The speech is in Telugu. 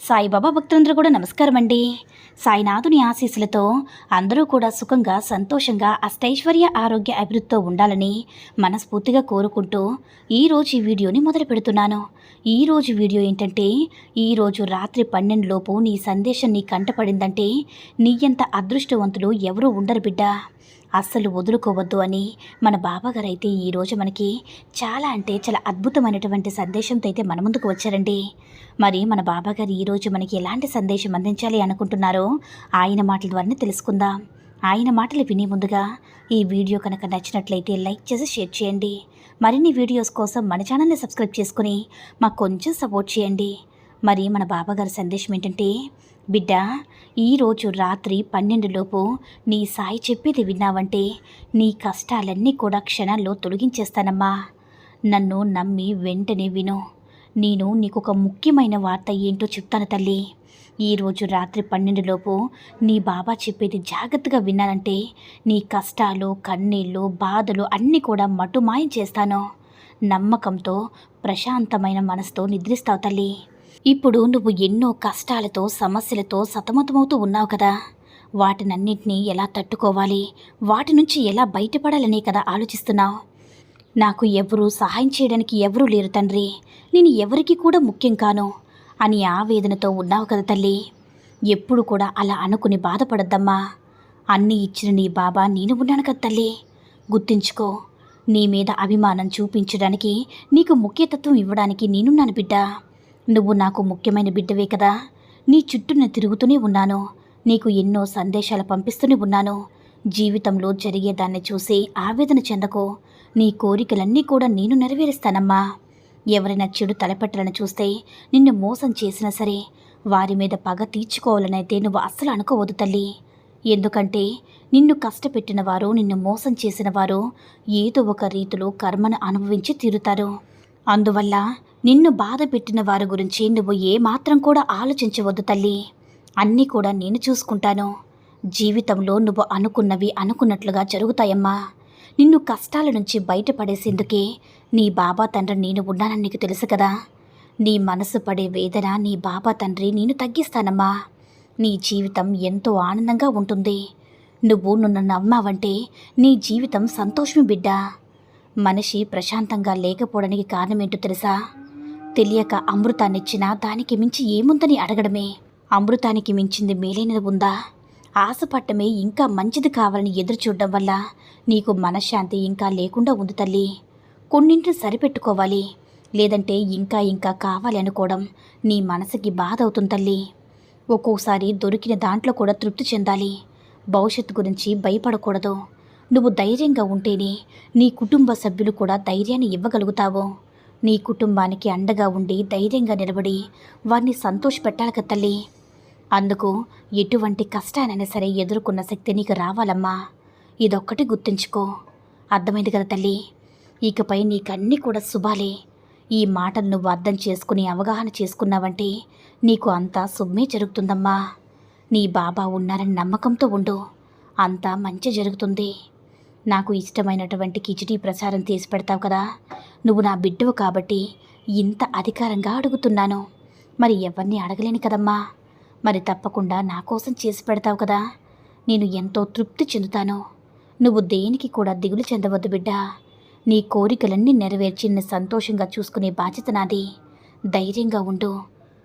సాయిబాబా భక్తులందరూ కూడా నమస్కారం అండి సాయినాథుని ఆశీస్సులతో అందరూ కూడా సుఖంగా సంతోషంగా అష్టైశ్వర్య ఆరోగ్య అభివృద్ధితో ఉండాలని మనస్ఫూర్తిగా కోరుకుంటూ ఈరోజు ఈ వీడియోని మొదలు పెడుతున్నాను. ఈరోజు వీడియో ఏంటంటే ఈరోజు రాత్రి పన్నెండులోపు నీ సందేశం నీ కంటపడిందంటే నీయంత అదృష్టవంతులు ఎవరూ ఉండరు బిడ్డ. అస్సలు వదులుకోవద్దు అని మన బాబాగారు అయితే ఈరోజు మనకి చాలా అంటే చాలా అద్భుతమైనటువంటి సందేశంతో అయితే మన ముందుకు వచ్చారండి. మరి మన బాబాగారు ఈరోజు మనకి ఎలాంటి సందేశం అందించాలి అనుకుంటున్నారో ఆయన మాటల ద్వారానే తెలుసుకుందాం. ఆయన మాటలు వినే ముందుగా ఈ వీడియో కనుక నచ్చినట్లయితే లైక్ చేసి షేర్ చేయండి. మరిన్ని వీడియోస్ కోసం మన ఛానల్ని సబ్స్క్రైబ్ చేసుకుని మాకు కొంచెం సపోర్ట్ చేయండి. మరి మన బాబాగారి సందేశం ఏంటంటే బిడ్డ ఈరోజు రాత్రి పన్నెండులోపు నీ సాయి చెప్పేది విన్నావంటే నీ కష్టాలన్నీ కూడా క్షణాల్లో తొలగించేస్తానమ్మా. నన్ను నమ్మి వెంటనే విను. నేను నీకు ఒక ముఖ్యమైన వార్త ఏంటో చెప్తాను తల్లి. ఈరోజు రాత్రి పన్నెండులోపు నీ బాబా చెప్పేది జాగ్రత్తగా విన్నానంటే నీ కష్టాలు కన్నీళ్ళు బాధలు అన్నీ కూడా మటుమాయం చేస్తాను. నమ్మకంతో ప్రశాంతమైన మనసుతో నిద్రిస్తావు తల్లి. ఇప్పుడు నువ్వు ఎన్నో కష్టాలతో సమస్యలతో సతమతమవుతూ ఉన్నావు కదా. వాటినన్నింటినీ ఎలా తట్టుకోవాలి? వాటి నుంచి ఎలా బయటపడాలని కదా ఆలోచిస్తున్నావు? నాకు ఎవరూ సహాయం చేయడానికి ఎవరూ లేరు తండ్రి. నేను ఎవరికి కూడా ముఖ్యం కాను అని ఆవేదనతో ఉన్నావు కదా తల్లి. ఎప్పుడు కూడా అలా అనుకుని బాధపడద్దమ్మా. అన్నీ ఇచ్చిన నీ బాబా నేను ఉన్నాను కదా తల్లి. గుర్తించుకో నీ మీద అభిమానం చూపించడానికి నీకు ముఖ్యతత్వం ఇవ్వడానికి నేనున్నాను బిడ్డ. నువ్వు నాకు ముఖ్యమైన బిడ్డవే కదా. నీ చుట్టూన తిరుగుతూనే ఉన్నాను. నీకు ఎన్నో సందేశాలు పంపిస్తూనే ఉన్నాను. జీవితంలో జరిగేదాన్ని చూసి ఆవేదన చెందకో. నీ కోరికలన్నీ కూడా నేను నెరవేరుస్తానమ్మా. ఎవరైనా చెడు తలపెట్టాలని చూస్తే నిన్ను మోసం చేసినా సరే వారి మీద పగ తీర్చుకోవాలనైతే నువ్వు అస్సలు అనుకోవద్దు తల్లి. ఎందుకంటే నిన్ను కష్టపెట్టిన వారు నిన్ను మోసం చేసిన వారు ఏదో ఒక రీతిలో కర్మను అనుభవించి తీరుతారు. అందువల్ల నిన్ను బాధ పెట్టిన వారి గురించి నువ్వు ఏమాత్రం కూడా ఆలోచించవద్దు తల్లి. అన్నీ కూడా నేను చూసుకుంటాను. జీవితంలో నువ్వు అనుకున్నవి అనుకున్నట్లుగా జరుగుతాయమ్మా. నిన్ను కష్టాల నుంచి బయటపడేసేందుకే నీ బాబా తండ్రి నేను ఉన్నానని నీకు తెలుసు కదా. నీ మనసు పడే వేదన నీ బాబా తండ్రి నేను తగ్గిస్తానమ్మా. నీ జీవితం ఎంతో ఆనందంగా ఉంటుంది. నువ్వు నన్ను నమ్మావంటే నీ జీవితం సంతోషం బిడ్డ. మనిషి ప్రశాంతంగా లేకపోవడానికి కారణమేంటో తెలుసా? తెలియక అమృతాన్నిచ్చినా దానికి మించి ఏముందని అడగడమే. అమృతానికి మించింది మేలైనది ఉందా? ఆశపట్టమే ఇంకా మంచిది కావాలని ఎదురు చూడడం వల్ల నీకు మనశ్శాంతి ఇంకా లేకుండా ఉంది తల్లి. కొన్నింటిని సరిపెట్టుకోవాలి. లేదంటే ఇంకా ఇంకా కావాలి అనుకోవడం నీ మనసుకి బాధ అవుతుంది తల్లి. ఒక్కోసారి దొరికిన దాంట్లో కూడా తృప్తి చెందాలి. భవిష్యత్తు గురించి భయపడకూడదు. నువ్వు ధైర్యంగా ఉంటేనే నీ కుటుంబ సభ్యులు కూడా ధైర్యాన్ని ఇవ్వగలుగుతావు. నీ కుటుంబానికి అండగా ఉండి ధైర్యంగా నిలబడి వారిని సంతోషపెట్టాలి కదా తల్లి. అందుకు ఎటువంటి కష్టానైనా సరే ఎదుర్కొన్న శక్తి నీకు రావాలమ్మా. ఇదొక్కటి గుర్తుంచుకో. అర్థమైంది కదా తల్లి? ఇకపై నీకన్నీ కూడా శుభాలే. ఈ మాటలు నువ్వు అర్థం చేసుకుని అవగాహన చేసుకున్నావంటే నీకు అంతా శుభమే జరుగుతుందమ్మా. నీ బాబా ఉన్నారని నమ్మకంతో ఉండు. అంతా మంచి జరుగుతుంది. నాకు ఇష్టమైనటువంటి కిచిడీ ప్రసారం తీసి పెడతావు కదా. నువ్వు నా బిడ్డవు కాబట్టి ఇంత అధికారంగా అడుగుతున్నాను. మరి ఎవరిని అడగలేను కదమ్మా. మరి తప్పకుండా నా కోసం చేసి పెడతావు కదా. నేను ఎంతో తృప్తి చెందుతాను. నువ్వు దేనికి కూడా దిగులు చెందవద్దు బిడ్డ. నీ కోరికలన్నీ నెరవేర్చి సంతోషంగా చూసుకునే బాధ్యత నాది. ధైర్యంగా ఉండు.